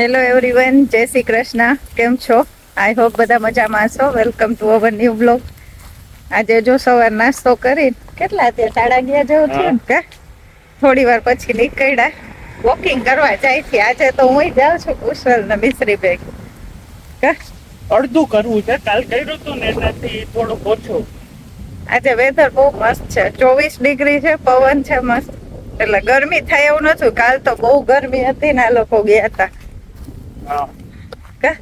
Hello everyone જય શ્રી કૃષ્ણ કેમ છો આઈ હોપ બધા મજામાં છો. Welcome to our new blog આજે જો સવાર નાસ્તો કરી કેટલા અત્યારે સાડા અગિયાર જેવું થયું ને કે? થોડી વાર પછી નીકળ્યા. વોકિંગ કરવા જાય છે. આજે તો હું જાઉં છું કુશલ ને મિશ્રી બેગ અડધું કરવું છે. કાલ કર્યું હતું ને એનાથી થોડુંક ઓછું. આજે વેધર બહુ મસ્ત છે. ચોવીસ ડિગ્રી છે પવન છે મસ્ત. એટલે ગરમી થાય એવું નતું કાલ તો બહુ ગરમી હતી ને આ લોકો ગયા હતા. હા. કે?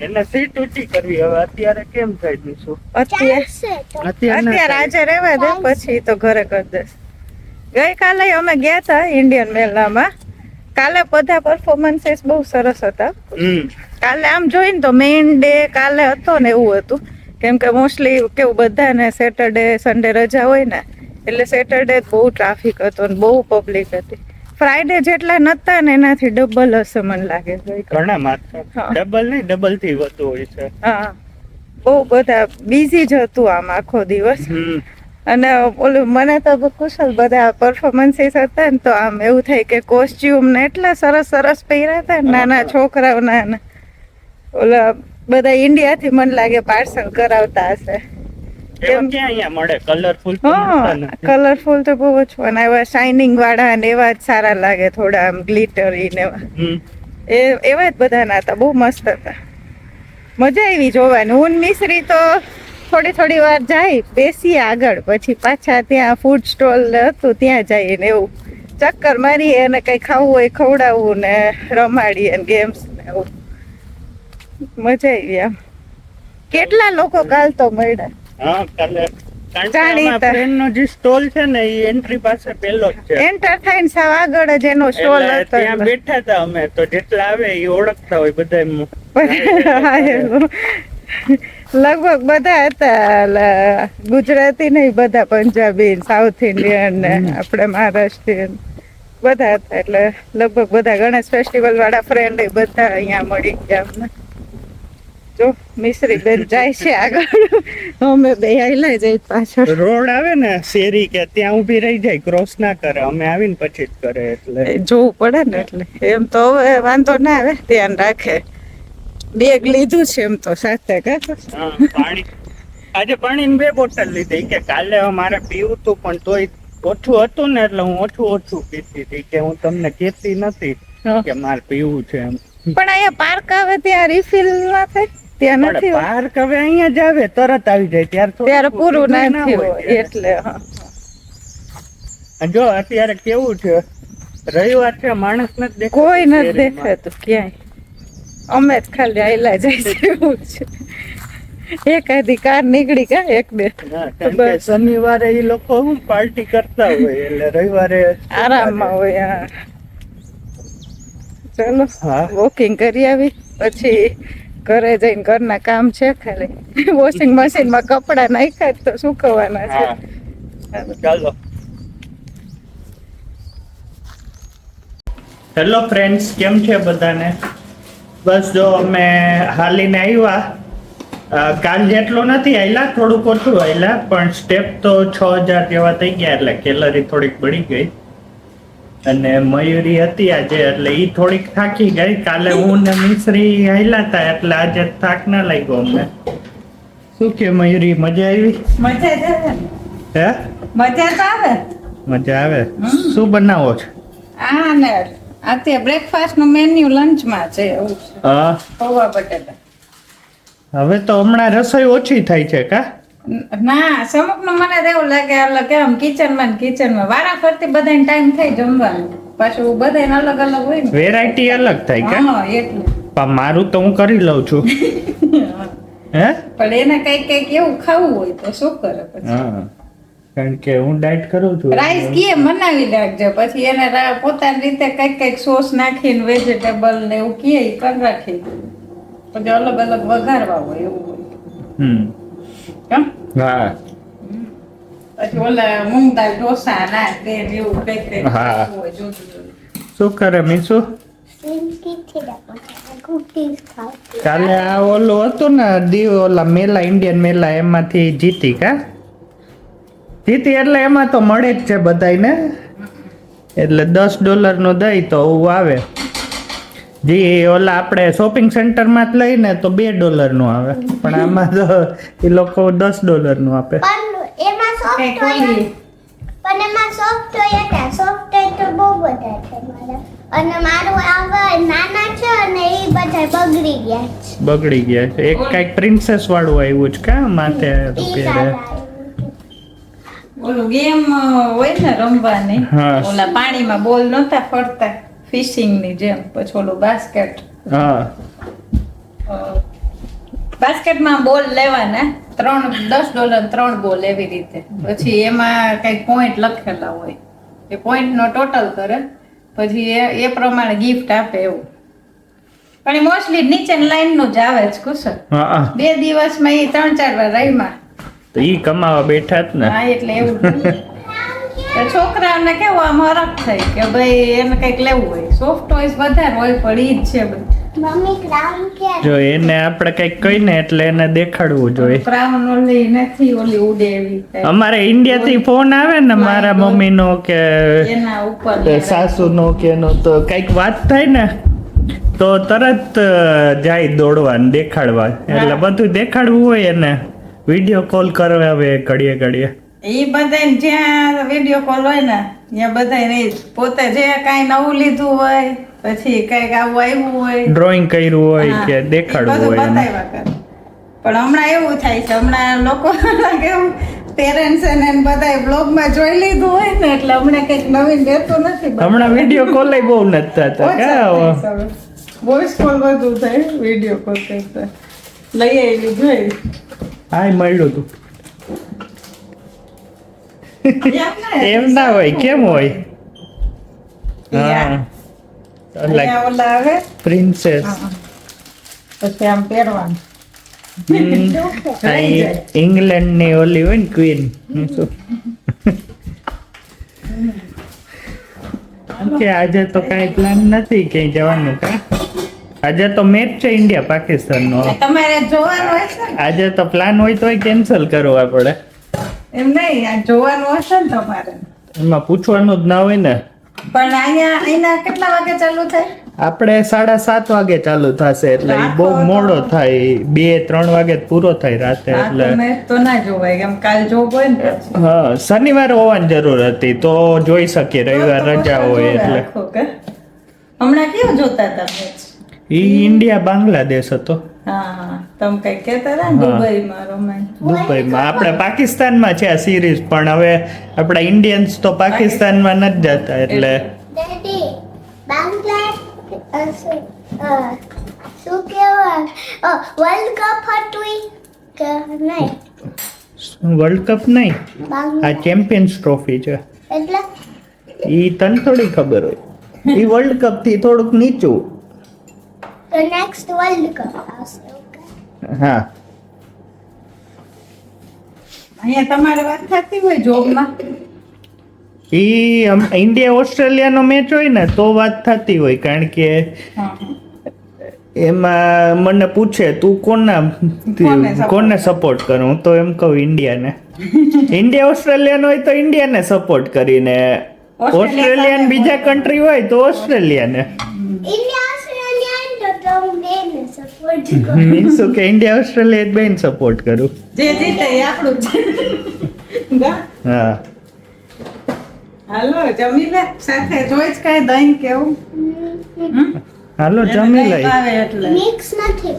એને સીટ ઊંચી કરવી. હવે અત્યારે કેમ થઈ દઈશું અત્યારે? અત્યારે અત્યારે આજે રહેવા દે પછી તો ઘરે કરી ગઈકાલે અમે ગયા હતા ઇન્ડિયન મેલામાં. કાલે બધા પરફોર્મન્સીસ બહુ સરસ હતા. કાલે આમ જોઈને તો મેઇન ડે કાલે હતો ને એવું હતું. કેમ કે મોસ્ટલી કેવું બધાને સેટરડે સન્ડે રજા હોય ને એટલે સેટરડે બહુ ટ્રાફિક હતો ને બહુ પબ્લિક હતી. ફ્રાઈડે જેટલા નતા ને એનાથી ડબલ હશે મને લાગે. ઘણા માત્ર. ડબલ નહીં ડબલથી વધુ હોય છે. હા. બહુ બધા બિઝી જ હતું આમ આખો દિવસ. અને ઓલું મને તો કુશલ બધા પરફોર્મન્સીસ હતા ને તો આમ એવું થાય કે કોસ્ચ્યુમ ને એટલા સરસ સરસ પહેર્યા હતા ને નાના છોકરાઓના ઓલા બધા ઇન્ડિયાથી મને લાગે પાર્સલ કરાવતા હશે. કેમ? ક્યાં અહીંયા મળે? કલરફુલ કલરફુલ તો બહુ જ પણ એવા શાઇનિંગ વાળા ને એવા જ સારા લાગે થોડા આમ ગ્લિટરી ને એવા. એ એવા જ બધાના હતા. બહુ મસ્ત હતા. મજા આવી જોવાની. હું ને મિશ્રી તો થોડી થોડી વાર જાય બેસીએ આગળ. પછી પાછા ત્યાં ફૂડ સ્ટોલ હતું ત્યાં જઈએ ને એવું. ચક્કર મારીએ અને કંઈ ખાવું હોય ખવડાવવું ને રમાડીએ ને ગેમ્સ ને એવું. મજા આવી આમ. કેટલા લોકો કાલ તો મળ્યા? હા કાલે. કારણ કે જાણીતા. આમાં friend નો જે સ્ટોલ છે ને એ એન્ટ્રી પાસે પહેલો જ છે. એન્ટર થઈને સાવ આગળ જ એનો સ્ટોલ હતો. ત્યાં બેઠા હતા અમે. તો જેટલા આવે એ ઓળખતા હોય બધા લગભગ બધા હતા ગુજરાતી નહીં બધા પંજાબી સાઉથ ઇન્ડિયન ને આપણે મહારાષ્ટ્રીયન બધા હતા એટલે લગભગ બધા ગણેશ ફેસ્ટિવલ વાળા ફ્રેન્ડ બધા અહીંયા મળી ગયા અમને. જો મિશ્રી બેન જાય છે આગળ. અમે બે આયલા જઈ પાછળ. રોડ આવે ને શેરી કે ત્યાં ઊભી રહી જાય ક્રોસ ના કરે અમે આવીને પછી જ કરે એટલે. જોવું પડે ને એટલે. એમ તો હવે વાંધો ના આવે ધ્યાન રાખે. બેગ લીધું છે એમ તો સાથે કા પાણી. આજે પાણીની બે બોટલ લીધી. કે કાલે મારે પીવું હતું પણ તોય ઓછું હતું ને એટલે હું ઓછું ઓછું પીતી હતી કે હું તમને કહેતી નથી કે મારે પીવું છે એમ. પણ અહીંયા પાર્ક આવે ત્યાં રિફિલ ના થાય? ત્યાં નથી. પાર્ક હવે અહીંયા જ આવે તરત આવી જાય ત્યારે ત્યારે પૂરું ના હોય. એટલે જો અત્યારે કેવું છે રવિવાર છે માણસ નથી દેખાતું કોઈ નથી દેખાતું ક્યાંય. અમે જ ખાલી આયલા જાય છે એવું છે. એકાદી કાર નીકળી કા એક બે. શનિવારે એ લોકો હું પાર્ટી કરતા હોય એટલે રવિવારે આરામમાં હોય. હા. ચલો હા. વોકિંગ કરી આવી પછી ઘરે જઈને ઘરના કામ છે ખાલી. વોશિંગ મશીનમાં કપડા નાખ્યા તો સુકવવાના છે? ચાલો. હેલો ફ્રેન્ડ્સ કેમ છે બધાને? બસ જો અમે હાલીને આવ્યા. કાલ જેટલું નથી આયલા, થોડુંક ઓછું આવેલા પણ સ્ટેપ તો છ હજાર જેવા થઈ ગયા એટલે કેલરી થોડીક બળી ગઈ. અને મયુરી હતી આજે એટલે ઈ થોડીક થાકી ગઈ. કાલે હું ને મિશ્રી આયલા હતા એટલે આજે થાક ના લાગ્યો અમને. શું કે મયુરી મજા આવી? મજા હે? મજા તો આવે. મજા આવે? શું બનાવો છો? આ ને અત્યારે બ્રેકફાસ્ટનું મેન્યુ લંચમાં છે છે. હા. પૌવા બટેટા. હવે તો હમણાં રસોઈ ઓછી થાય છે કા? ન- ના સમુકનું મને એવું લાગે એટલે કે આમ કિચનમાં કિચનમાં વારા ફરતી બધાને ટાઈમ થાય જમવાનું. પાછું બધાને અલગ અલગ હોય વેરાયટી અલગ થાય કે? હા એટલે. પણ મારું તો હું કરી લઉં છું. હે? પણ એને કઈ કંઈક એવું ખાવું હોય તો શું કરે પછી? હા. કારણ કે હું ડાયટ કરું છું. રાઈસ કીએ બનાવી નાખજો પછી એને પોતાની રીતે કંઈક કંઈક સોસ નાખીને વેજીટેબલ ને એવું કીએ કરી રાખી. પછી અલગ અલગ વઘારવા હોય એવું હોય. હમ. કેમ? હા. પછી ઓલા મૂંગ દાળ ઢોસા ના તે એવું કંઈક કંઈક હા. શું કરે મીસુ? કાલે આ ઓલું હતું ને દી ઓલા મેલા ઇન્ડિયન મેલા એમાંથી જીતી કા? જીતી એટલે એમાં તો મળે જ છે બધાયને. એટલે દસ ડોલરનું દઈ તો એવું આવે. જી ઓલા આપણે શોપિંગ સેન્ટરમાં જ લઈને તો બે ડોલરનું આવે. પણ આમાં તો એ લોકો દસ ડોલરનું આપે. એમાં સોફ્ટ હોય પણ એમાં સોફ્ટ હોય હતા સોફ્ટ તો બહુ બધા છે મારા. અને મારું નાના છે અને એ બધા બગડી ગયા છે. બગડી ગયા છે. એક કાંઈક પ્રિન્સેસ વાળું આવ્યું છે કા માથે પહેરે. ઓલું ગેમ હોય ને રમવાની. હા. ઓલા પાણીમાં બોલ નહોતા ફરતા. ફિશિંગની જેમ પછી ઓલું બાસ્કેટ હા બાસ્કેટમાં બોલ લેવાના ત્રણ દસ ડોલર ત્રણ બોલ એવી રીતે. પછી એમાં કઈ પોઈન્ટ લખેલા હોય. એ પોઈન્ટનો ટોટલ કરે પછી એ એ પ્રમાણે ગિફ્ટ આપે એવું. પણ એ મોસ્ટલી નીચે લાઈનનું જ આવે છે કુશળ. બે દિવસમાં એ ત્રણ ચાર વાર રહીમાં તો ઈ કમાવા બેઠા જ ને. હા એટલે એવું છોકરાઓને કેવું આમ હરખ થાય કે ભાઈ એને કંઈક લેવું હોય. સોફ્ટ ટોયસ વધારે હોય પણ ઈ જ છે બધું. મમ્મી જો એને આપણે કંઈક કહીને એટલે એને દેખાડવું જોઈએ. ક્રાઉન ઓલી નથી ઓલી ઉડે એવી type. અમારે ઇન્ડિયાથી ફોન આવે ને મારા મમ્મીનો કે એના ઉપર કે સાસુનો કે એનો તો કંઈક વાત થાય ને તો તરત જાય દોડવા ને દેખાડવા. એટલે બધું દેખાડવું હોય એને. વીડિયો કોલ કરવા હવે ઘડીએ ઘડીએ. એ બધા જ્યાં વીડિયો કોલ હોય ને ત્યાં બધાય રહી પોતે જે કાંઈ નવું લીધું હોય પછી કંઈક આવું આવ્યું હોય. ડ્રોઈંગ કર્યું હોય કે દેખાડવું હોય બતાવ્યા પણ હમણાં એવું થાય છે હમણાં લોકો કેવું પેરેન્ટ્સ એને બધા બ્લોગમાં જોઈ લીધું હોય ને એટલે હમણાં કંઈક નવીન રહેતું નથી હમણાં વીડિયો કોલ બહુ નથી થતા વોઇસ કોલ બધું થાય વીડિયો કોલ કરતા લઈ આવી લીધું હાય મળ્યું તું. એમ ના હોય કેમ હોય? પ્રિન્સેસ પછી આમ પહેરવાનું. ઇંગ્લેન્ડની ઓલી હોય ને ક્વીન કે આજે તો કઈ પ્લાન નથી ક્યાંય જવાનું કા? આજે તો મેચ છે ઇન્ડિયા પાકિસ્તાન નો. તમારે જોવાનું આજે તો પ્લાન હોય તોય કેન્સલ કરવા પડે. એમ નહીં આ જોવાનું હશે ને તમારે. એમાં પૂછવાનું જ ના હોય ને. પણ અહીંયા અહીંના કેટલા વાગે ચાલુ થાય? આપણે સાડા સાત વાગે ચાલુ થશે એટલે ઈ બહુ મોડો થાય. બે ત્રણ વાગે જ પૂરો થાય રાતે એટલે તો ના જોવાય. કેમ કાલ જોબ હોય ને પછી. હા શનિવારે હોવાની જરૂર હતી તો જોઈ શકીએ રવિવાર રજા હોય એટલે. કે? હમણાં કેવું જોતા હતા? ઈ ઇન્ડિયા બાંગ્લાદેશ હતો. તમે કઈ કહેતા હતા દુબઈમાં રોમાન્સ દુબઈમાં. આપણે પાકિસ્તાનમાં છે આ સિરીઝ પણ હવે આપણા ઇન્ડિયન્સ તો પાકિસ્તાનમાં નથી જતા એટલે શું કહેવાય? વર્લ્ડ કપ હતું કે નહીં? વર્લ્ડ કપ નહીં. આ ચેમ્પિયન્સ ટ્રોફી છે. એટલે? એ તને થોડી ખબર હોય. એ વર્લ્ડ કપથી થોડુંક નીચું. તો નેક્સ્ટ વર્લ્ડ કપ આવશે okay? હા. અહીંયા તમારે વાત થતી હોય જોબમાં? ઈ ઇન્ડિયા ઓસ્ટ્રેલિયાનો મેચ હોય ને તો વાત થતી હોય કારણ કે એમાં મને પૂછે તું કોના કોને સપોર્ટ કરું? હું તો એમ કહું ઇન્ડિયાને ઇન્ડિયા ઓસ્ટ્રેલિયાનો હોય તો ઇન્ડિયાને સપોર્ટ કરીને. ઓસ્ટ્રેલિયા ઓસ્ટ્રેલિયન બીજા કન્ટ્રી હોય તો ઓસ્ટ્રેલિયાને. ઇન્ડિયા ઓસ્ટ્રેલિયા તો તમે બેને સપોર્ટ કરો મીન્સ કે ઇન્ડિયા ઓસ્ટ્રેલિયા બેન સપોર્ટ કરું. જે જીતે એ આપણું છે હા. હાલો જમી લે સાથે જોઈ જ કાંઈ દહીં કેવું? હાલો જમી લે લઈ. ભાવે એટલે. મિક્સ નથી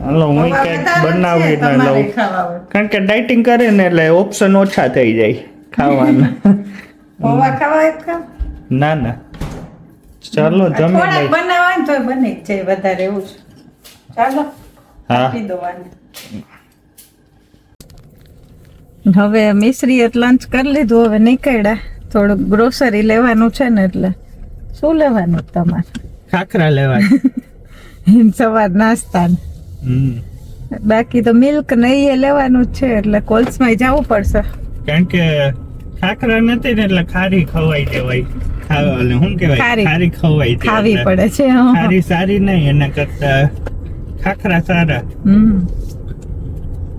હાલો હું કંઈક બનાવી છે, લઉં કારણ કે ડાયટિંગ કરે ને એટલે ઓપ્શન ઓછા થઈ જાય ખાવાના. પૌવા ખાવા એક ના ના. ચાલો જમી લઈ બનાવવાનું તો બને જ જાય વધારે એવું છે ચાલો આપી દો આને. હવે મિશ્રીએ લંચ કરી લીધું હવે નીકળ્યા. થોડુંક ગ્રોસરી લેવાનું છે ને એટલે. શું લેવાનું તમારે? ખાખરા લેવાનું સવાર નાસ્તા બાકી તો મિલ્ક નહીં એ લેવાનું છે એટલે કોલ્સમાં જવું પડશે. કારણ કે ખાખરા નથી ને એટલે ખારી ખવાઈ જવાય ખાવા એટલે શું કહેવાય? ખારી. ખવાઈ ખાવી પડે છે ખારી સારી નહીં એના કરતા ખાખરા સારા.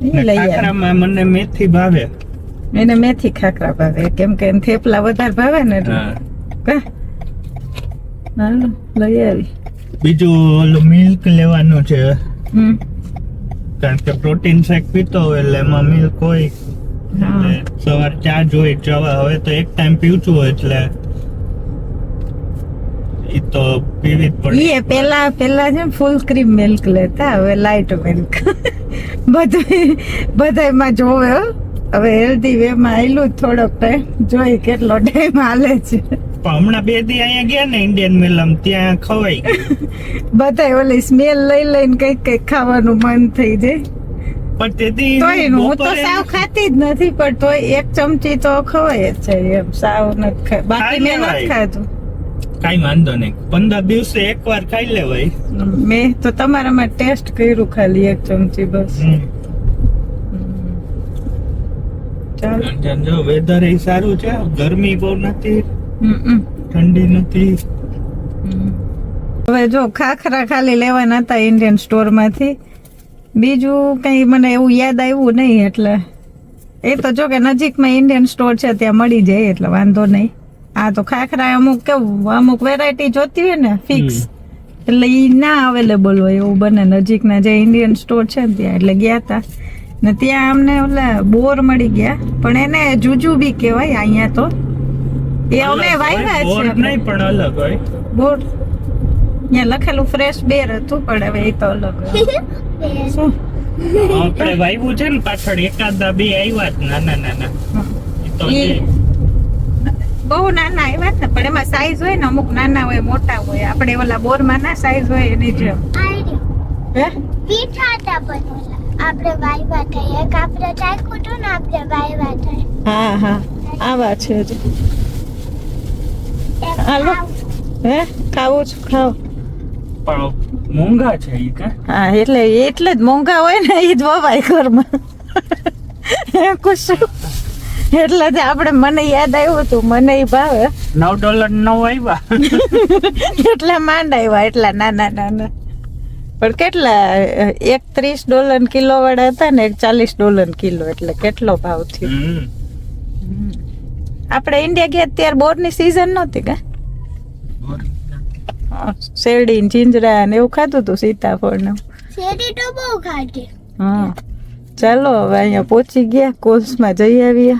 ખાખરામાં મને મેથી ભાવે. એને મેથી ખાખરા ભાવે કેમ કે એને થેપલા વધારે ભાવે ને લઈ આવી. બીજું ઓલું મિલ્ક લેવાનું છે. હમ. કારણ કે પ્રોટીન શેક પીતો હોય એટલે એમાં મિલ્ક હોય. સવાર ચા જોઈ જવા હવે તો એક ટાઈમ પીવું છું એટલે એ તો પીવી પડે. એ પેલા પેલા છે ફૂલ ક્રીમ મિલ્ક લેતા હવે લાઈટ મિલ્ક બધું બધાયમાં જોવે. હવે હેલ્ધી વે માં આયલું થોડોક જોઈ કેટલો ટાઈમ હાલે છે. હમણાં બે દી અહીંયા ગયા ને ઇન્ડિયન મિલમ ત્યાં ખવાઈ બધા બધાય ઓલી સ્મેલ લઈ લઈને કંઈક કંઈક ખાવાનું મન થઈ જાય. પણ તેથી હું તો સાવ ખાતી જ નથી પણ તો એક ચમચી તો ખવાય જ છે એમ સાવ નથી ખાય બાકી મેં નથી. ખાધું. કાંઈ વાંધો નહીં. પંદર દિવસે એકવાર ખાઈ લેવાય. મેં તો તમારામાં ટેસ્ટ કર્યું ખાલી એક ચમચી બસ. જો વેધર એ સારું છે. ગરમી બહુ નથી. ઠંડી નથી. હવે જો ખાખરા ખાલી લેવાના હતા ઇન્ડિયન સ્ટોરમાંથી. બીજું કઈ મને એવું યાદ આવ્યું નહીં એટલે. એ તો જો કે નજીકમાં ઇન્ડિયન સ્ટોર છે ત્યાં મળી જાય એટલે વાંધો નહીં. આ તો ખાખરા અમુક કેવું અમુક વેરાયટી જોતી હોય ને ફિક્સ એટલે એ ના અવેલેબલ હોય એવું બને. નજીકના જે ઇન્ડિયન સ્ટોર છે ને ત્યાં એટલે ગયા હતા ને ત્યાં અમને ઓલા બોર મળી ગયા. પણ એને જુજુબી કહેવાય અહીંયા તો. એ અમે વાવ્યા છે નહીં પણ અલગ હોય. બોર. અહીંયા લખેલું ફ્રેશ બેર હતું પણ હવે એ તો અલગ આપણે વાયવું છે ને પાછળ એકાદા બે આવ્યા જ નાના નાના. તો બહુ નાના આવ્યા જ ને પણ એમાં સાઈઝ હોય ને અમુક નાના હોય મોટા હોય. આપણે ઓલા બોરમાં ના સાઈઝ હોય એની જેમ. હે? પીઠા હતા પણ આપણે વાયવા થાય. એક આપણે ચાખ્યું હતું ને આપણે વાયવા થાય. હા હા. આવા છે એક હાલો. હે? ખાવું છું ખાવ. પણ મોંઘા છે ઈ કે? હા એટલે એટલે જ મોંઘા હોય ને ઈ જ વવાય ઘરમાં. કુશું. એટલે જ આપણે મને યાદ આવ્યું હતું મને ઈ ભાવે. નવ ડોલર નવ આવ્યા એટલા માંડ આવ્યા એટલા નાના નાના. પણ કેટલા એક ત્રીસ ડોલર કિલો વાળા હતા ને એક ચાલીસ ડોલર કિલો એટલે કેટલો ભાવ થયો. હમ. આપણે ઇન્ડિયા ગયા ત્યારે બોરની સિઝન નહોતી કા? શેરડી ને જીંજરા ને એવું ખાધું હતું સીતાફળ ને શેરડી તો બહુ ખાધી હા. ચાલો હવે અહીંયા પહોંચી ગયા કોલ્સમાં જઈ આવીએ.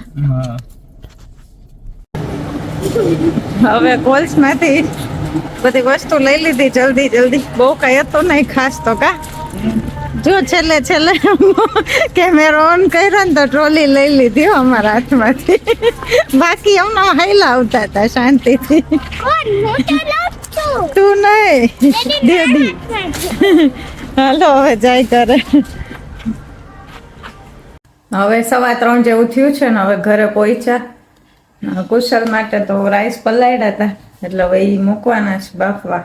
હવે કોલ્સમાંથી બધી વસ્તુ લઈ લીધી જલ્દી જલ્દી. બહુ કઈ હતું નહીં ખાસ તો કા. જો છેલ્લે છેલ્લે કેમેરો ઓન કર્યો ને તો ટ્રોલી લઈ લીધી અમારા હાથમાંથી. બાકી હમણાં હાઈલા આવતા હતા શાંતિથી. તો નહીં. દેદી હાલો હવે જાય કરે હવે સવા ત્રણ જેવું થયું છે ને હવે ઘરે પહોંચ્યા કુશલ માટે તો રાઈસ પલાયડા હતા. એટલે હવે એ મૂકવાના છે બાફવા.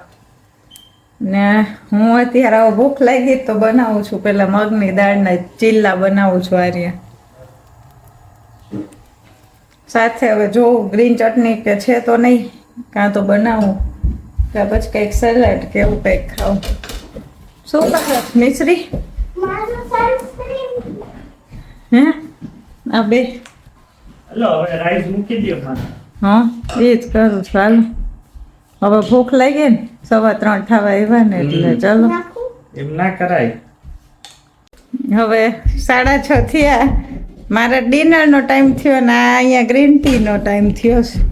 ને હું અત્યારે હવે ભૂખ લાગી તો બનાવું છું. પેલા મગની દાળના ચીલા બનાવું છું આર્યા. સાથે હવે જોઉં ગ્રીન ચટણી કે છે તો નહીં કાં તો બનાવું. કે પછી કંઈક સલાડ કે એવું કંઈક ખાવું શું કરે મિશ્રી હે આ બે હા એ જ કરું ચાલો હવે ભૂખ લાગી ને સવા ત્રણ થવા આવ્યા ને એટલે ચાલો એમ ના કરાય હવે સાડા છ થયા મારા ડિનરનો ટાઈમ થયો ને આ અહીંયા ગ્રીન ટીનો ટાઈમ થયો છે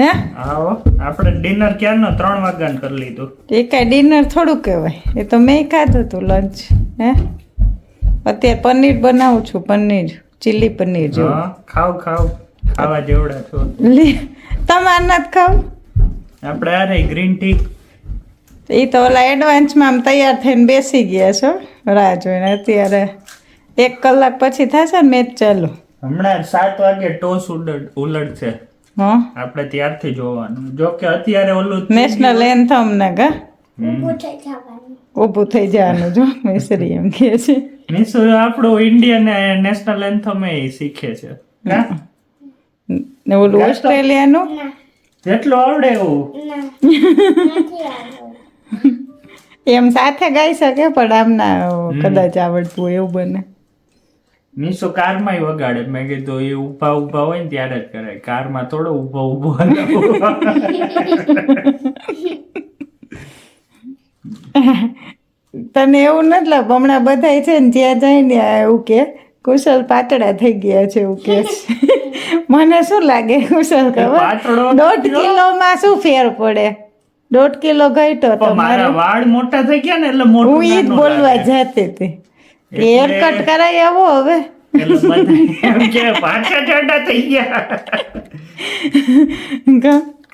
હે? આવો. આપણે ડિનર ક્યારનો? ત્રણ વાગ્યાનું કરી લીધું. એ કાંઈ ડિનર થોડું કહેવાય. એ તો મેં ખાધું હતું લંચ હે? અત્યારે પનીર બનાવું છું પનીર ચીલી પનીર જો ખાવ ખાવ. ખાવા જેવડા છો. તમે તમારે નથી ખાવ? આપણે આ રહી ગ્રીન ટી એ તો ઓલા એડવાન્સમાં આમ તૈયાર થઈને બેસી ગયા છો રાહ જોઈને. અત્યારે એક કલાક પછી થશે ને મેચ ચાલુ. હમણાં સાત વાગે ટોસ ઉલડ ઉલટ છે આપણે ત્યારથી જોવાનું. જો કે અત્યારે ઓલું નેશનલ એન્થમ ને કા? ઊભું થઈ જવાનું. ઊભું થઈ જવાનું જો મિસરી એમ કે છે. મીન્સ આપણું ઇન્ડિયન નેશનલ એન્થમ એ શીખે છે? ને? ઓલું ઓસ્ટ્રેલિયાનું? જેટલું આવડે એવું. એમ સાથે ગાઈ શકે પણ આમના કદાચ આવડતું એવું બને. મીસો કારમાં વગાડે. મેં કીધું એ ઊભા ઊભા હોય ને ત્યારે જ કરે કારમાં થોડો ઊભો ઊભો તને એવું નથી લાગ હમણાં બધાય છે ને ત્યાં જાય ને એવું કે કુશલ પાતળા થઈ ગયા છે એવું કે મને શું લાગે કુશલ ખબર? દોઢ કિલો કિલોમાં શું ફેર પડે? દોઢ કિલો ઘટ્યો તો મારા વાળ મોટા થઈ ગયા ને એટલે હું ઈ જ બોલવા. જતી હતી. હેર કટ કરાય આવો હવે. એમ કે પાછા જાડા થઈ ગયા.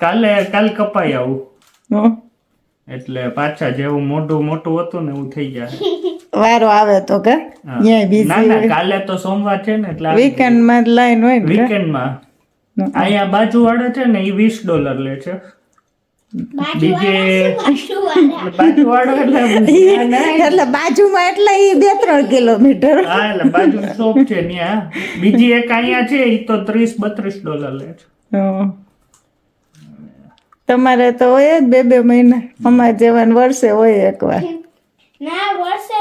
કાલે કાલ કપાઈ આવું. એટલે પાછા જેવું મોઢું મોટું હતું ને એવું થઈ ગયા. વારો આવે તો કે? હા. ના ના કાલે તો સોમવાર છે ને એટલે વીકેન્ડમાં લાઈન હોય વીકેન્ડમાં. અહીંયા બાજુ વાળા છે ને એ વીસ ડોલર લે છે. બીજે બાજુવાળા બાજુ વાળો એટલે એટલે બાજુમાં એટલે ઈ બે ત્રણ કિલોમીટર. હા એટલે બાજુ શોપ છે ત્યાં બીજી એક અહીંયા છે એ તો ત્રીસ બત્રીસ ડોલર લે છે. તમારે તો હોય જ બે બે મહિના. અમારે જેવાને વર્ષે હોય એકવાર.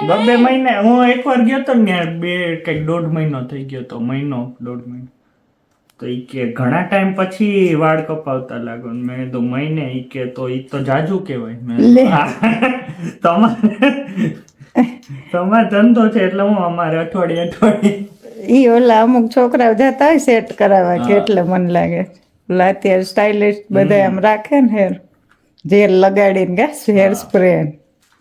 વાર બે મહિને હું એકવાર ગયો તો ને બે કંઈક દોઢ મહિનો થઈ ગયો તો મહિનો દોઢ મહિનો. તો એ કે ઘણા ટાઈમ પછી વાળ કપાવતા લાગો ને મેં કીધું મહિને. એ કે તો ઈ તો જાજુ કહેવાય. મેં લે. હા. તમારે તમારે ધંધો છે એટલે હું અમારે અઠવાડિયે અઠવાડિયે એ ઓલા અમુક છોકરાઓ જતા હોય સેટ કરાવવા કે એટલે મને લાગે. ઓલા અત્યારે સ્ટાઇલિસ્ટ બધા એમ રાખે ને હેર જેલ લગાડીને કે હેર સ્પ્રે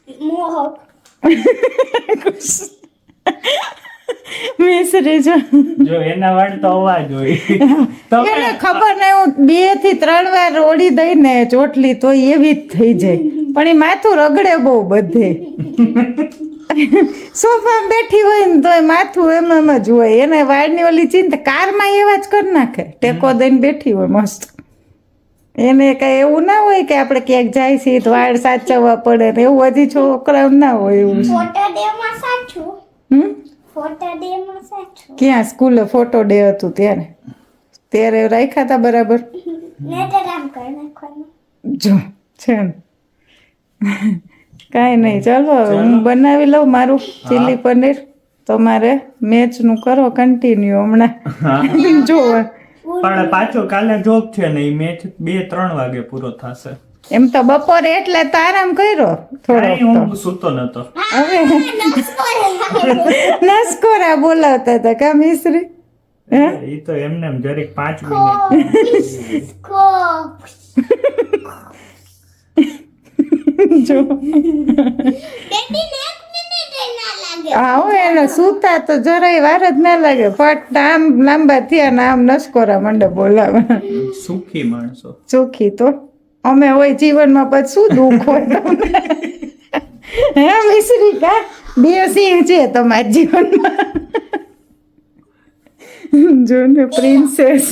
મોહક. મિસરી જો જો એના વાળ તો અવાજ હોય. એને ખબર નહીં હું બેથી ત્રણ વાર ઓળી દઈને ચોટલી તો એવી જ થઈ જાય. પણ એ માથું રગડે બહુ બધે. સોફામાં બેઠી હોય ને તોય માથું એમ એમ જ હોય. એને વાળની ઓલી ચિંતા કારમાં એવા જ કરી નાખે. ટેકો દઈને બેઠી હોય મસ્ત. એને કઈ એવું ના હોય કે આપણે ક્યાંક જાય છીએ તો વાળ સાચવવા પડે ને એવું હજી છોકરાઓ ના હોય એવું. ફોટો ડે સાચું? હમ? ફોટો ડે માં સાચું? ક્યાં સ્કૂલે ફોટો ડે હતું ત્યારે? ત્યારે રાખ્યા હતા બરાબર? ને તો કામ કરી નાખવાનું. જો છે કાંઈ નહીં ચાલો હું બનાવી લઉં મારું ચીલી પનીર. તમારે મેચનું કરો કન્ટિન્યુ હમણાં. જોવા. પણ પાછો કાલે જોબ છે ને એ મેચ બે ત્રણ વાગે પૂરો થશે. એમ તો બપોરે એટલે તો આરામ કર્યો થોડો હું સૂતો નતો. હવે નસકોરા બોલાવતા હતા કા મિશ્રી? એ તો એમને એમ જરીક પાંચ મિનિટ. જો. આવો એને સૂતા તો જરાય વાર જ ના લાગે. ફટ આમ લાંબા થયા ને આમ નસકોરા મંડે બોલાવા સુખી માણસો. સુખી તો. અમે હોય જીવનમાં પછી શું દુઃખ હોય તમને? હે મિશ્રિકા બે સિંહ છે તમારા જીવનમાં. જો ને પ્રિન્સેસ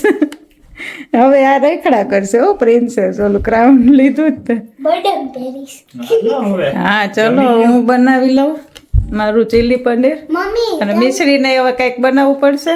હવે આ રેખડા કરશે હો પ્રિન્સેસ ઓલું ક્રાઉન લીધું જ હા ચલો હું બનાવી લઉં. મારું ચીલી પનીર. અને મિશ્રીને હવે કંઈક બનાવવું પડશે?